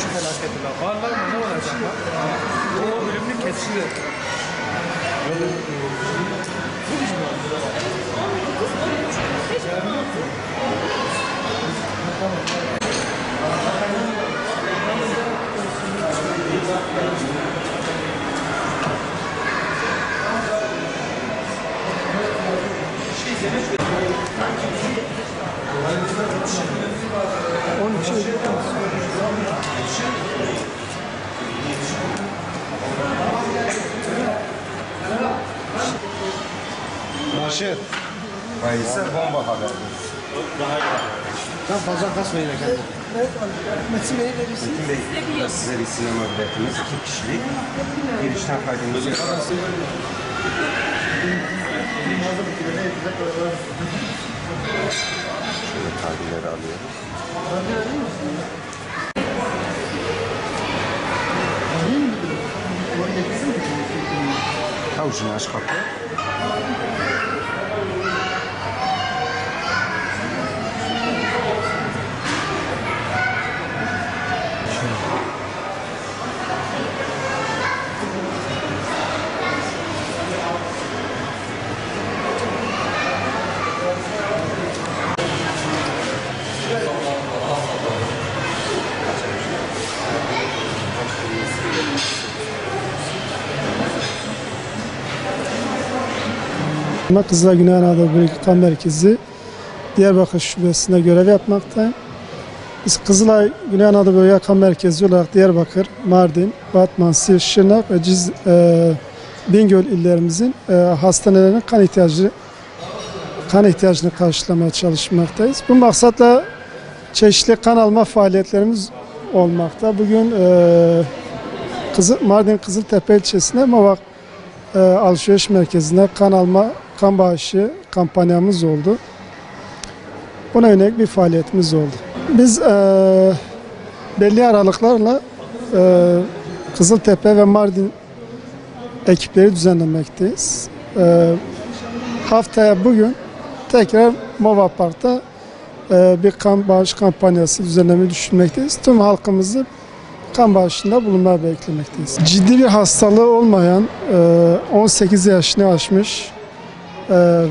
Şu felaketi bak. Varlar mı ne olacak bak. O ölümlü keçi. Onun için Naşir. Faysal bomba haberi. ben fazla kasmayın efendim. Metin Bey'i verirsin. Metin Bey, size bir sinema biletimiz, iki kişilik. Girişten kaydımızı yaparız. Şöyle tarihleri alıyorum. Avucunu aç kapı. Kızılay Güney Anadolu Bölge Kan Merkezi Diyarbakır Şubesi'nde görev yapmaktayım. Biz Kızılay Güney Anadolu Bölge Kan Merkezi olarak Diyarbakır, Mardin, Batman, Siirt, Şırnak ve Ciz, e, Bingöl illerimizin e, hastanelerinin kan ihtiyacı kan ihtiyacını karşılamaya çalışmaktayız. Bu maksatla çeşitli kan alma faaliyetlerimiz olmakta. Bugün e, Kızıl, Mardin Kızıltepe ilçesinde Mavak e, alışveriş merkezinde kan alma, kan bağışı kampanyamız oldu. Buna yönelik bir faaliyetimiz oldu. Biz e, belli aralıklarla e, Kızıltepe ve Mardin ekipleri düzenlemekteyiz. E, haftaya bugün tekrar Mova Park'ta e, bir kan bağış kampanyası düzenlemeyi düşünmekteyiz. Tüm halkımızı kan bağışında bulunmayı beklemekteyiz. Ciddi bir hastalığı olmayan, e, 18 yaşını aşmış e,